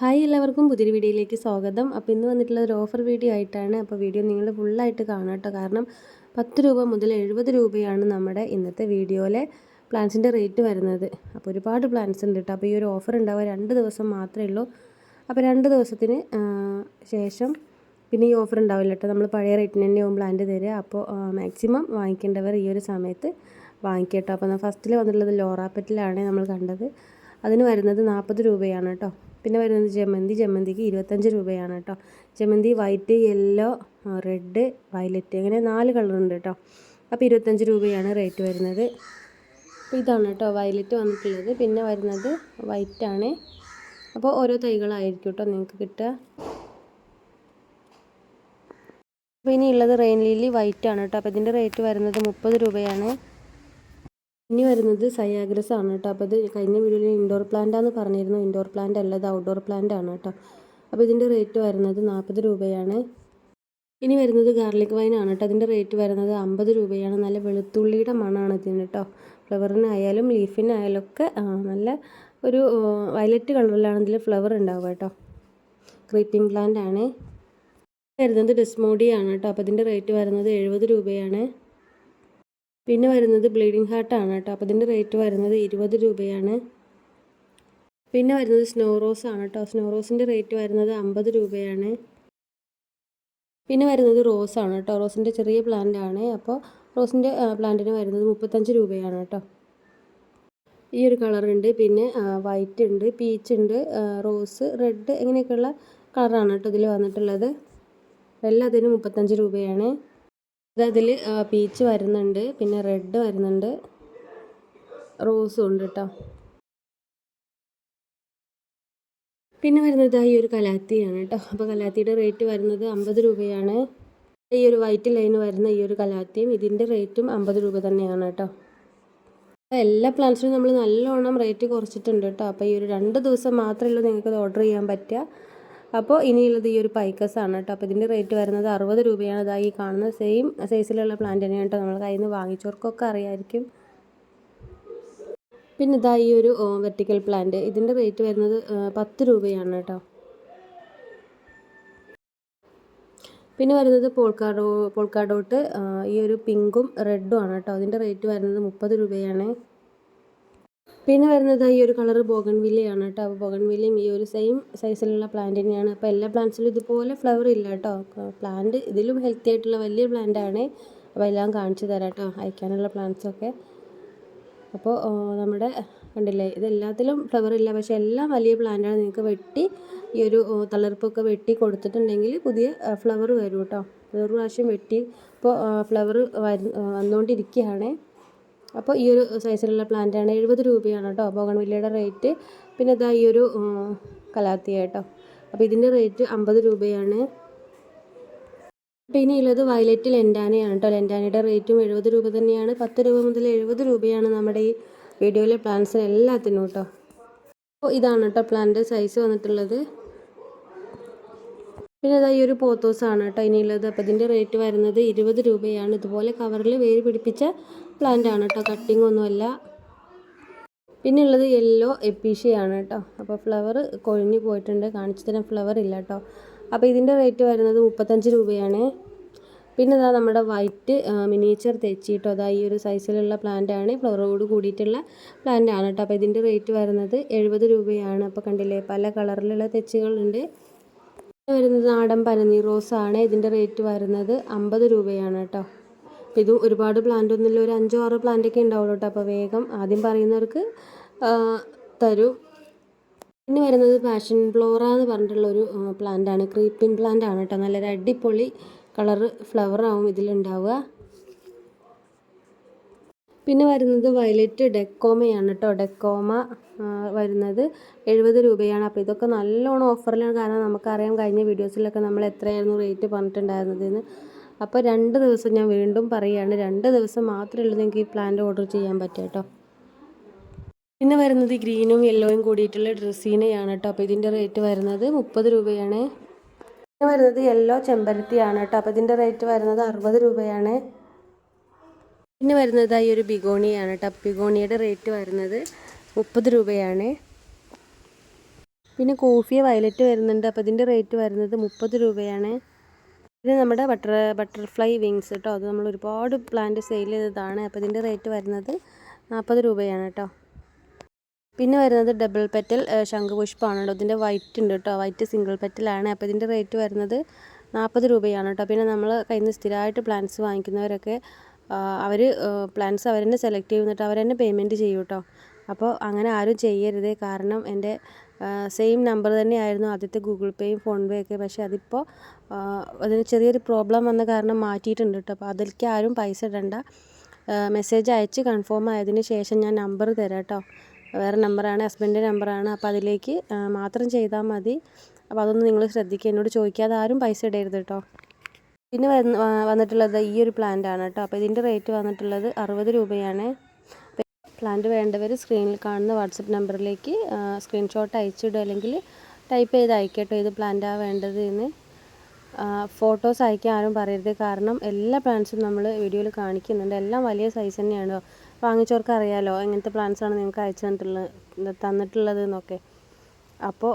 Hi എല്ലാവർക്കും പുതിയൊരു വീഡിയോയിലേക്ക് സ്വാഗതം. അപ്പോൾ ഇന്ന് വന്നിട്ടുള്ള ഒരു ഓഫർ വീഡിയോ ആയിട്ടാണ് അപ്പോൾ വീഡിയോ നിങ്ങൾ ഫുള്ളായിട്ട് കാണാം കേട്ടോ. കാരണം പത്ത് രൂപ മുതൽ എഴുപത് രൂപയാണ് നമ്മുടെ ഇന്നത്തെ വീഡിയോയിലെ പ്ലാൻസിന്റെ റേറ്റ് വരുന്നത്. അപ്പോൾ ഒരുപാട് പ്ലാൻസ് ഉണ്ട് കേട്ടോ. അപ്പോൾ ഈ ഒരു ഓഫർ ഉണ്ടാവുക രണ്ട് ദിവസം മാത്രമേ ഉള്ളൂ. അപ്പോൾ രണ്ട് ദിവസത്തിന് ശേഷം പിന്നെ ഈ ഓഫർ ഉണ്ടാവില്ല കേട്ടോ. നമ്മൾ പഴയ റേറ്റിന് തന്നെ ആവുമ്പോൾ പ്ലാന്റ് തരിക. അപ്പോൾ മാക്സിമം വാങ്ങിക്കേണ്ടവർ ഈ ഒരു സമയത്ത് വാങ്ങിക്കട്ടോ അപ്പോൾ ഫസ്റ്റിൽ വന്നിട്ടുള്ളത് ലോറാപ്പറ്റിലാണ് നമ്മൾ കണ്ടത്. അതിന് വരുന്നത് നാൽപ്പത് രൂപയാണ് കേട്ടോ. പിന്നെ വരുന്നത് ജമന്തി. ജമന്തിക്ക് ഇരുപത്തഞ്ച് രൂപയാണ് കേട്ടോ. ജമന്തി വൈറ്റ് യെല്ലോ റെഡ് വയലറ്റ് അങ്ങനെ നാല് കളറുണ്ട് കേട്ടോ. അപ്പോൾ ഇരുപത്തഞ്ച് രൂപയാണ് റേറ്റ് വരുന്നത്. അപ്പോൾ ഇതാണ് കേട്ടോ വയലറ്റ് വന്നിട്ടുള്ളത്. പിന്നെ വരുന്നത് വൈറ്റാണ് അപ്പോൾ ഓരോ തൈകളായിരിക്കും കേട്ടോ നിങ്ങൾക്ക് കിട്ടുക. അപ്പോൾ ഇനിയുള്ളത് റെയിൻ ലില്ലി വൈറ്റ് ആണ് കേട്ടോ. അപ്പോൾ ഇതിന്റെ റേറ്റ് വരുന്നത് മുപ്പത് രൂപയാണ്. ഇനി വരുന്നത് സയാഗ്രസ് ആണ് കേട്ടോ. അപ്പോൾ ഇത് കഴിഞ്ഞ വീഡിയോയിൽ ഇൻഡോർ പ്ലാന്റാന്ന് പറഞ്ഞിരുന്നു. ഇൻഡോർ പ്ലാന്റ് അല്ല ഇത് ഔട്ട്ഡോർ പ്ലാന്റ് ആണ് കേട്ടോ. അപ്പോൾ ഇതിന്റെ റേറ്റ് വരുന്നത് നാൽപ്പത് രൂപയാണ്. ഇനി വരുന്നത് ഗാർലിക് വൈൻ ആണ് കേട്ടോ. അതിന്റെ റേറ്റ് വരുന്നത് അമ്പത് രൂപയാണ്. നല്ല വെളുത്തുള്ളിയുടെ മണമാണ് ഇതിന് കേട്ടോ. ഫ്ലവറിനായാലും ലീഫിനായാലും ഒക്കെ നല്ല ഒരു വയലറ്റ് കളറിലാണ് ഇതിൽ ഫ്ലവർ ഉണ്ടാവുക കേട്ടോ. ക്രീപ്പിംഗ് പ്ലാന്റ് ആണ്. വരുന്നത് ഡിസ്മോഡിയാണ് കേട്ടോ. അപ്പോൾ ഇതിന്റെ റേറ്റ് വരുന്നത് എഴുപത് രൂപയാണ്. പിന്നെ വരുന്നത് ബ്ലീഡിങ് ഹാർട്ടാണ് കേട്ടോ. അപ്പോൾ ഇതിന്റെ റേറ്റ് വരുന്നത് ഇരുപത് രൂപയാണ്. പിന്നെ വരുന്നത് സ്നോ റോസ് ആണ് കേട്ടോ. സ്നോ റോസിന്റെ റേറ്റ് വരുന്നത് അമ്പത് രൂപയാണ്. പിന്നെ വരുന്നത് റോസ് ആണ് കേട്ടോ. റോസിന്റെ ചെറിയ പ്ലാന്റ് ആണ്. അപ്പോൾ റോസിന്റെ പ്ലാന്റിന് വരുന്നത് മുപ്പത്തഞ്ച് രൂപയാണ് കേട്ടോ. ഈ ഒരു കളറുണ്ട് പിന്നെ വൈറ്റ് ഉണ്ട് പീച്ച് ഉണ്ട് റോസ് റെഡ് ഇങ്ങനെയൊക്കെയുള്ള കളറാണ് കേട്ടോ ഇതിൽ വന്നിട്ടുള്ളത്. എല്ലാത്തിനും മുപ്പത്തഞ്ച് രൂപയാണ്. അതിൽ പീച്ച് വരുന്നുണ്ട് പിന്നെ റെഡ് വരുന്നുണ്ട്. റോസും ഉണ്ട് കേട്ടോ പിന്നെ വരുന്നത് ഈ ഒരു കലാത്തിയാണ് കേട്ടോ അപ്പോൾ കലാത്തിയുടെ റേറ്റ് വരുന്നത് അമ്പത് രൂപയാണ്. ഈ ഒരു വൈറ്റ് ലൈൻ വരുന്ന ഈ ഒരു കലാത്തിയും ഇതിന്റെ റേറ്റും അമ്പത് രൂപ തന്നെയാണ് കേട്ടോ എല്ലാ പ്ലാന്റ്സിനും നമ്മൾ നല്ലോണം റേറ്റ് കുറച്ചിട്ടുണ്ട് കേട്ടോ അപ്പോൾ ഈ ഒരു രണ്ട് ദിവസം മാത്രമേ ഉള്ളൂ നിങ്ങൾക്ക് ഓർഡർ ചെയ്യാൻ പറ്റുക. അപ്പോൾ ഇനിയുള്ളത് ഈ ഒരു പൈക്കസ് ആണ് കേട്ടോ. അപ്പോൾ ഇതിന്റെ റേറ്റ് വരുന്നത് അറുപത് രൂപയാണ്. ഇതാ ഈ കാണുന്ന സെയിം സൈസിലുള്ള പ്ലാന്റ് തന്നെയാണ് കേട്ടോ. നമ്മൾ കയ്യിൽ നിന്ന് വാങ്ങിച്ചവർക്കൊക്കെ അറിയാമായിരിക്കും പിന്നെ ഇതാ ഈ ഒരു വെർട്ടിക്കൽ പ്ലാന്റ് ഇതിന്റെ റേറ്റ് വരുന്നത് പത്ത് രൂപയാണ് കേട്ടോ. പിന്നെ വരുന്നത് പോൾക്കാഡോ പോൾക്കാഡോട്ട് ഈ ഒരു പിങ്കും റെഡും ആണ് കേട്ടോ. അതിന്റെ റേറ്റ് വരുന്നത് മുപ്പത് രൂപയാണ്. പിന്നെ വരുന്നത് ഈ ഒരു കളർ ബോഗൺവില്ലയാണ് കേട്ടോ. അപ്പോൾ ബോഗൺവില്ലയും ഈ ഒരു സെയിം സൈസിലുള്ള പ്ലാന്റ് തന്നെയാണ്. അപ്പോൾ എല്ലാ പ്ലാന്റ്സിലും ഇതുപോലെ ഫ്ലവർ ഇല്ല കേട്ടോ. പ്ലാന്റ് ഇതിലും ഹെൽത്തി ആയിട്ടുള്ള വലിയ പ്ലാന്റ് ആണ്. അപ്പോൾ എല്ലാം കാണിച്ചു തരാം കേട്ടോ. അയക്കാനുള്ള പ്ലാന്റ്സൊക്കെ അപ്പോൾ നമ്മുടെ കണ്ടില്ലേ ഇതെല്ലാത്തിലും ഫ്ലവർ ഇല്ല. പക്ഷെ എല്ലാം വലിയ പ്ലാന്റാണ് നിങ്ങൾക്ക് വെട്ടി ഈ ഒരു തളർപ്പൊക്കെ വെട്ടി കൊടുത്തിട്ടുണ്ടെങ്കിൽ പുതിയ ഫ്ലവർ വരും കേട്ടോ. വേറൊരു പ്രാവശ്യം വെട്ടി ഇപ്പോൾ ഫ്ലവർ വന്നുകൊണ്ടിരിക്കുകയാണ് അപ്പോൾ ഈ ഒരു സൈസിലുള്ള പ്ലാന്റാണ് എഴുപത് രൂപയാണ് കേട്ടോ ബോഗൺവില്ലയുടെ റേറ്റ് പിന്നെ ഇതാ ഈ ഒരു കലാത്തിയ കേട്ടോ. അപ്പോൾ ഇതിന്റെ റേറ്റ് അമ്പത് രൂപയാണ്. പിന്നെ ഉള്ളത് വയലറ്റ് ലെൻഡാനയാണ് കേട്ടോ. ലെൻഡാനയുടെ റേറ്റും എഴുപത് രൂപ തന്നെയാണ്. പത്ത് രൂപ മുതൽ എഴുപത് രൂപയാണ് നമ്മുടെ ഈ വീഡിയോയിലെ പ്ലാന്റ്സിന് എല്ലാത്തിനും കേട്ടോ. അപ്പോൾ ഇതാണ് കേട്ടോ പ്ലാന്റ് സൈസ് വന്നിട്ടുള്ളത്. പിന്നെ അതാ ഈ ഒരു പോത്തോസാണ് കേട്ടോ ഇനിയുള്ളത്. അപ്പോൾ ഇതിന്റെ റേറ്റ് വരുന്നത് ഇരുപത് രൂപയാണ്. ഇതുപോലെ കവറിൽ വേര് പിടിപ്പിച്ച പ്ലാന്റ് ആണ് കേട്ടോ. കട്ടിംഗ് ഒന്നുമല്ല. പിന്നെ ഉള്ളത് യെല്ലോ എപ്പീഷ്യയാണ് കേട്ടോ. അപ്പോൾ ഫ്ലവർ കൊഴിഞ്ഞു പോയിട്ടുണ്ട്. കാണിച്ചു തരാൻ ഫ്ലവർ ഇല്ല കേട്ടോ. അപ്പോൾ ഇതിന്റെ റേറ്റ് വരുന്നത് മുപ്പത്തഞ്ച് രൂപയാണ്. പിന്നെ ഇതാ നമ്മുടെ വൈറ്റ് മിനിയേച്ചർ തെച്ചി കേട്ടോ. അതാ ഈ ഒരു സൈസിലുള്ള പ്ലാന്റ് ആണ്. ഫ്ലവറോട് കൂടിയിട്ടുള്ള പ്ലാന്റ് ആണ് കേട്ടോ. അപ്പോൾ ഇതിന്റെ റേറ്റ് വരുന്നത് എഴുപത് രൂപയാണ്. അപ്പോൾ കണ്ടില്ലേ പല കളറിലുള്ള തെച്ചികളുണ്ട്. വരുന്നത് നാടൻ പനനീർ റോസ് ആണ് ഇതിന്റെ റേറ്റ് വരുന്നത് അമ്പത് രൂപയാണ് കേട്ടോ. ഇത് ഒരുപാട് പ്ലാന്റ് ഒന്നുമില്ല. ഒരു അഞ്ചോ ആറോ പ്ലാന്റ് ഒക്കെ ഉണ്ടാവുള്ളൂ കേട്ടോ. അപ്പോൾ വേഗം ആദ്യം പറയുന്നവർക്ക് തരൂ. പിന്നെ വരുന്നത് പാഷൻ ഫ്ലോറ എന്ന് പറഞ്ഞിട്ടുള്ള ഒരു പ്ലാന്റ് ആണ്. ക്രീപ്പിംഗ് പ്ലാന്റ് ആണ് കേട്ടോ. നല്ലൊരു അടിപൊളി കളറ് ഫ്ലവർ ആവും ഇതിലുണ്ടാവുക. പിന്നെ വരുന്നത് വയലറ്റ് ഡെക്കോമയാണ് കേട്ടോ ഡെക്കോമ വരുന്നത് എഴുപത് രൂപയാണ്. അപ്പോൾ ഇതൊക്കെ നല്ലോണം ഓഫറിലാണ്. കാരണം നമുക്കറിയാം കഴിഞ്ഞ വീഡിയോസിലൊക്കെ നമ്മൾ എത്രയായിരുന്നു റേറ്റ് പറഞ്ഞിട്ടുണ്ടായിരുന്നതെന്ന്. അപ്പോൾ രണ്ട് ദിവസം ഞാൻ വീണ്ടും പറയുകയാണ്. രണ്ട് ദിവസം മാത്രമേ ഉള്ളൂ നിങ്ങൾക്ക് ഈ പ്ലാന്റ് ഓർഡർ ചെയ്യാൻ പറ്റുക കേട്ടോ പിന്നെ വരുന്നത് ഗ്രീനും യെല്ലോയും കൂടിയിട്ടുള്ള ഡ്രസ്സീനയാണ് കേട്ടോ അപ്പോൾ ഇതിന്റെ റേറ്റ് വരുന്നത് മുപ്പത് രൂപയാണ്. പിന്നെ വരുന്നത് യെല്ലോ ചെമ്പരത്തിയാണ് കേട്ടോ അപ്പോൾ ഇതിന്റെ റേറ്റ് വരുന്നത് അറുപത് രൂപയാണ്. പിന്നെ വരുന്നത് ഈ ഒരു ബിഗോണിയാണ് കേട്ടോ ബിഗോണിയുടെ റേറ്റ് വരുന്നത് മുപ്പത് രൂപയാണ്. പിന്നെ കോഫിയ വയലറ്റ് വരുന്നുണ്ട്. അപ്പോൾ ഇതിന്റെ റേറ്റ് വരുന്നത് മുപ്പത് രൂപയാണ്. ഇത് നമ്മുടെ ബട്ടർ ബട്ടർഫ്ലൈ വിങ്സ് കേട്ടോ അത് നമ്മൾ ഒരുപാട് പ്ലാന്റ് സെയിൽ ചെയ്തതാണ്. അപ്പോൾ ഇതിന്റെ റേറ്റ് വരുന്നത് നാൽപ്പത് രൂപയാണ് കേട്ടോ പിന്നെ വരുന്നത് ഡബിൾ പെറ്റൽ ശംഖുപുഷ്പമാണ് കേട്ടോ ഇതിന്റെ വൈറ്റ് ഉണ്ട് കേട്ടോ വൈറ്റ് സിംഗിൾ പെറ്റലാണ്. അപ്പോൾ ഇതിന്റെ റേറ്റ് വരുന്നത് നാൽപ്പത് രൂപയാണ് കേട്ടോ പിന്നെ നമ്മൾ കയ്യിൽ നിന്ന് സ്ഥിരമായിട്ട് പ്ലാന്റ്സ് വാങ്ങിക്കുന്നവരൊക്കെ അവർ പ്ലാൻസ് അവർ തന്നെ സെലക്ട് ചെയ്യുന്നിട്ട് അവർ തന്നെ പേയ്മെന്റ് ചെയ്യും കേട്ടോ അപ്പോൾ അങ്ങനെ ആരും ചെയ്യരുത്. കാരണം എന്റെ സെയിം നമ്പർ തന്നെയായിരുന്നു ആദ്യത്തെ ഗൂഗിൾ പേയും ഫോൺ പേ ഒക്കെ. പക്ഷേ അതിപ്പോൾ അതിന് ചെറിയൊരു പ്രോബ്ലം വന്ന കാരണം മാറ്റിയിട്ടുണ്ട് കേട്ടോ അപ്പോൾ അതിലേക്ക് ആരും പൈസ ഇടണ്ട. മെസ്സേജ് അയച്ച് കൺഫേം ആയതിന് ശേഷം ഞാൻ നമ്പർ തരാം കേട്ടോ വേറെ നമ്പറാണ് ഹസ്ബൻഡിന്റെ നമ്പറാണ് അപ്പോൾ അതിലേക്ക് മാത്രം ചെയ്താൽ മതി. അപ്പോൾ അതൊന്ന് നിങ്ങൾ ശ്രദ്ധിക്കുക എന്നോട് ചോദിക്കാതെ ആരും പൈസ ഇടരുത് കേട്ടോ പിന്നെ വന്ന് വന്നിട്ടുള്ളത് ഈ ഒരു പ്ലാന്റ് ആണ് കേട്ടോ. അപ്പോൾ ഇതിന്റെ റേറ്റ് വന്നിട്ടുള്ളത് അറുപത് രൂപയാണ്. പ്ലാന്റ് വേണ്ടവർ സ്ക്രീനിൽ കാണുന്ന വാട്സപ്പ് നമ്പറിലേക്ക് സ്ക്രീൻഷോട്ട് അയച്ചിടുക അല്ലെങ്കിൽ ടൈപ്പ് ചെയ്ത് അയക്കട്ടോ ഏത് പ്ലാന്റാണ് വേണ്ടത് എന്ന്. ഫോട്ടോസ് അയക്കാൻ ആരും പറയരുത്. കാരണം എല്ലാ പ്ലാന്റ്സും നമ്മൾ വീഡിയോയിൽ കാണിക്കുന്നുണ്ട്. എല്ലാം വലിയ സൈസ് തന്നെയാണ്. വാങ്ങിച്ചവർക്ക് അറിയാലോ എങ്ങനത്തെ പ്ലാന്റ്സാണ് നിങ്ങൾക്ക് അയച്ചു തന്നിട്ടുള്ളത് തന്നിട്ടുള്ളത് എന്നൊക്കെ അപ്പോൾ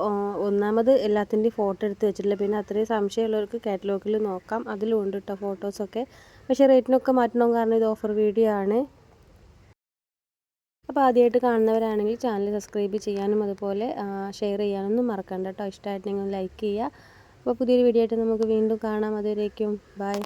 ഒന്നാമത് എല്ലാത്തിന്റെയും ഫോട്ടോ എടുത്ത് വെച്ചിട്ടില്ല. പിന്നെ അത്രയും സംശയമുള്ളവർക്ക് കാറ്റലോഗിൽ നോക്കാം. അതിലും ഉണ്ട് കേട്ടോ ഫോട്ടോസൊക്കെ. പക്ഷേ റേറ്റിനൊക്കെ മാറ്റണം കാരണം ഇത് ഓഫർ വീഡിയോ ആണ്. അപ്പോൾ ആദ്യമായിട്ട് കാണുന്നവരാണെങ്കിൽ ചാനൽ സബ്സ്ക്രൈബ് ചെയ്യാനും അതുപോലെ ഷെയർ ചെയ്യാനൊന്നും മറക്കണ്ട കേട്ടോ ഇഷ്ടമായിട്ടുണ്ടെങ്കിൽ ലൈക്ക് ചെയ്യുക. അപ്പോൾ പുതിയൊരു വീഡിയോ ആയിട്ട് നമുക്ക് വീണ്ടും കാണാം. അതുവരേക്കും. ബൈ.